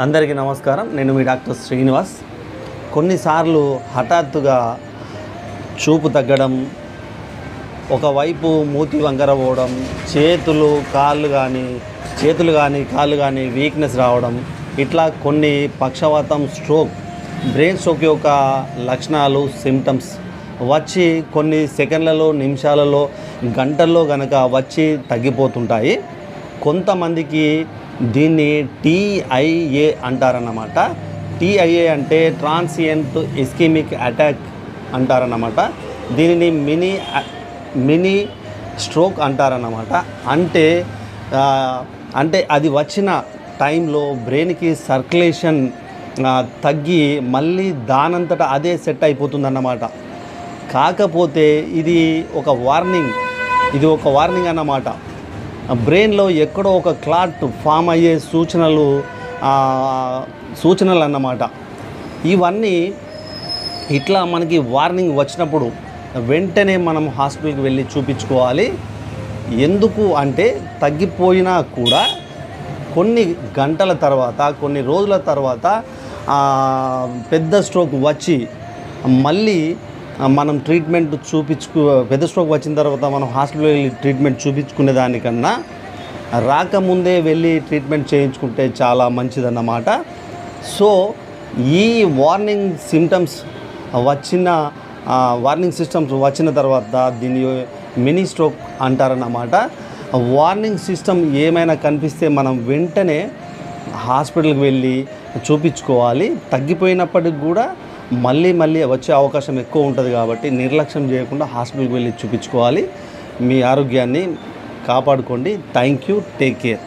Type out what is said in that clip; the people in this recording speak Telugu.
అందరికీ నమస్కారం. నేను మీ డాక్టర్ శ్రీనివాస్. కొన్నిసార్లు హఠాత్తుగా చూపు తగ్గడం ఒకవైపు మూతి వంకర పోవడం చేతులు కాళ్ళు కానీ చేతులు కానీ కాళ్ళు కానీ వీక్నెస్ రావడం ఇట్లా కొన్ని పక్షవాతం స్ట్రోక్ బ్రెయిన్ స్ట్రోక్ యొక్క లక్షణాలు సిమ్టమ్స్ వచ్చి కొన్ని సెకండ్లలో నిమిషాలలో గంటల్లో గనక వచ్చి తగ్గిపోతుంటాయి. కొంతమందికి దీన్ని టీఐఏ అంటారన్నమాట. టీఐఏ అంటే ట్రాన్సియంట్ ఇస్కిమిక్ అటాక్ అంటారన్నమాట. దీనిని మినీ మినీ స్ట్రోక్ అంటారన్నమాట. అంటే అంటే అది వచ్చిన టైంలో బ్రెయిన్కి సర్క్యులేషన్ తగ్గి మళ్ళీ దానంతట అదే సెట్ అయిపోతుందన్నమాట. కాకపోతే ఇది ఒక వార్నింగ్. ఇది ఒక వార్నింగ్ అన్నమాట. బ్రెయిన్లో ఎక్కడో ఒక క్లాట్ ఫామ్ అయ్యే సూచనలు సూచనలు అన్నమాట ఇవన్నీ ఇట్లా మనకి వార్నింగ్ వచ్చినప్పుడు వెంటనే మనం హాస్పిటల్కి వెళ్ళి చూపించుకోవాలి. ఎందుకు అంటే తగ్గిపోయినా కూడా కొన్ని గంటల తర్వాత కొన్ని రోజుల తర్వాత పెద్ద స్ట్రోక్ వచ్చి మళ్ళీ మనం ట్రీట్మెంట్ చూపించుకు పెద్ద స్ట్రోక్ వచ్చిన తర్వాత మనం హాస్పిటల్ వెళ్ళి ట్రీట్మెంట్ చూపించుకునే దానికన్నా రాకముందే వెళ్ళి ట్రీట్మెంట్ చేయించుకుంటే చాలా మంచిదన్నమాట. సో ఈ వార్నింగ్ సిమ్టమ్స్ వచ్చిన వార్నింగ్ సిస్టమ్స్ వచ్చిన తర్వాత దీన్ని మినీ స్ట్రోక్ అంటారన్నమాట. వార్నింగ్ సిస్టమ్ ఏమైనా కనిపిస్తే మనం వెంటనే హాస్పిటల్కి వెళ్ళి చూపించుకోవాలి. తగ్గిపోయినప్పటికి కూడా మళ్ళీ మళ్ళీ వచ్చే అవకాశం ఎక్కువ ఉంటుంది కాబట్టి నిర్లక్ష్యం చేయకుండా హాస్పిటల్కి వెళ్ళి చూపించుకోవాలి. మీ ఆరోగ్యాన్ని కాపాడుకోండి. Thank you take care